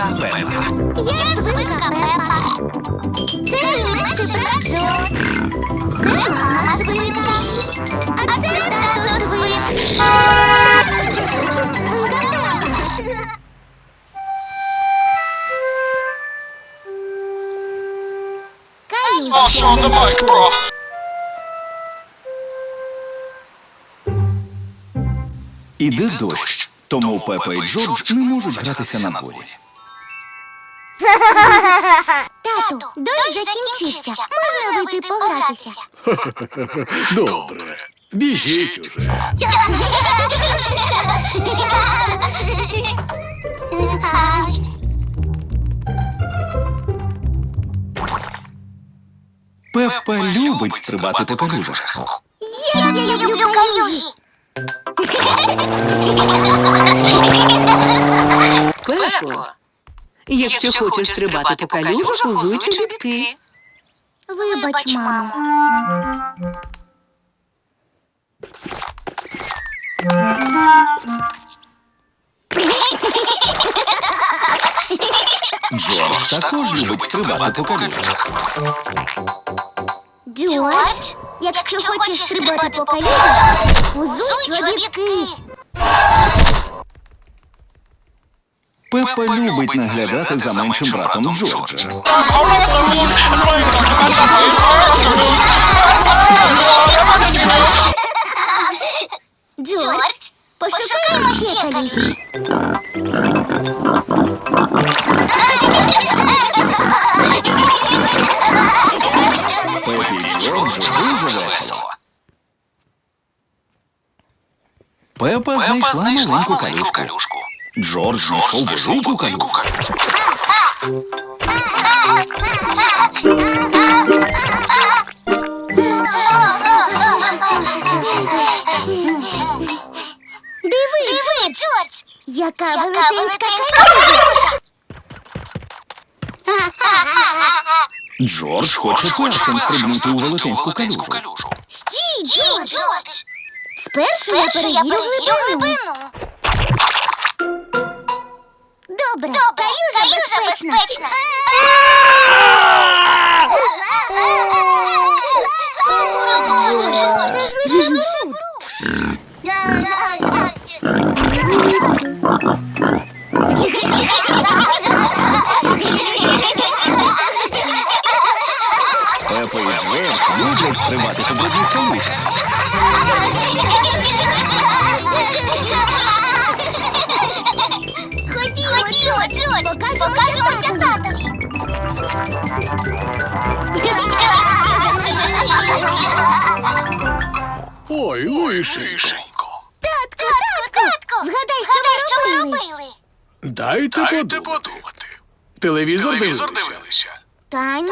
Пепа. Я свинка Пепа. Це мій менший брат Це мама свинка. А це тато свин. Свинка Пепа. Also on the bike, bro. Іде дощ, тому Пепа і Джордж не можуть гратися на дворі. Тату, дощ закінчився. Можна вийти погратися? Добре. Біжіть уже. Пепа любить стрибати по калюжах. Я не люблю калюжі. Пепо, якщо хочеш стрибати по калюжах, узуй чобітки. Вибач, мамо. Джордж також любить стрибати по калюжах. Джордж, якщо хочеш стрибати по калюжах, узуй чобітки. Пепа любить наглядати за меншим братом Джорджа. Джордж, пошукаємо ще калюжі. Пепі і Джорджу дуже весело. Пепа знайшла маленьку калюшку. Джордж знайшов велику калюшку. Диви, Джордж, яка велетенська калюжа. Джордж хоче першим стрибнути у велетенську калюжу. Стій, Джордж. Спершу я перевірю глибину. Добре, калюжа безпечна. Це ж лише бруд. Пепа і Джордж люблять стрибати по брудних калюжах. покажемося татові. Ой, лишенько. Татко, татко, вгадай, що ми робили? Дайте подумати. Телевізор дивилися. Та ні,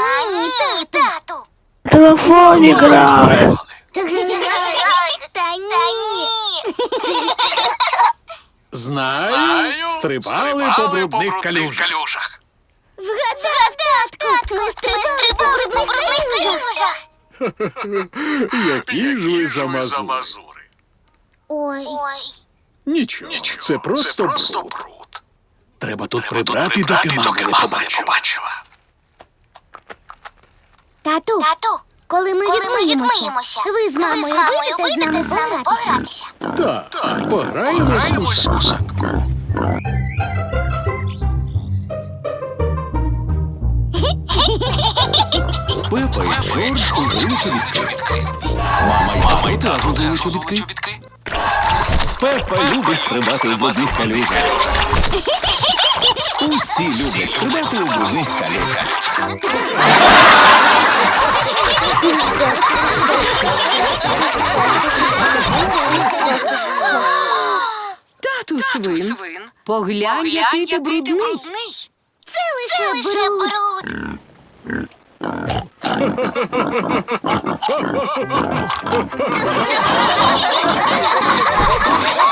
тату. телефоні грали. Та ні. Знаю, стрибали по брудних калюжах. Вгадав, татко, ми стрибали по брудних калюжах. Які ж ви замазури. Ой. Нічого, це просто бруд. Треба тут прибрати, доки мама не побачила. Тату, коли ми відмиємося, ви з мамою вийдете з нами погратися. Так, пограємось у садку. Пепа і Джордж узули чобітки. Мама й теж узули чобітки. Пепа любить стрибати у брудних калюжах. Усі люблять стрибати у брудних калюжах. Тату свин, поглянь, який ти брудний. Це лише бруд.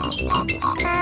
あっ。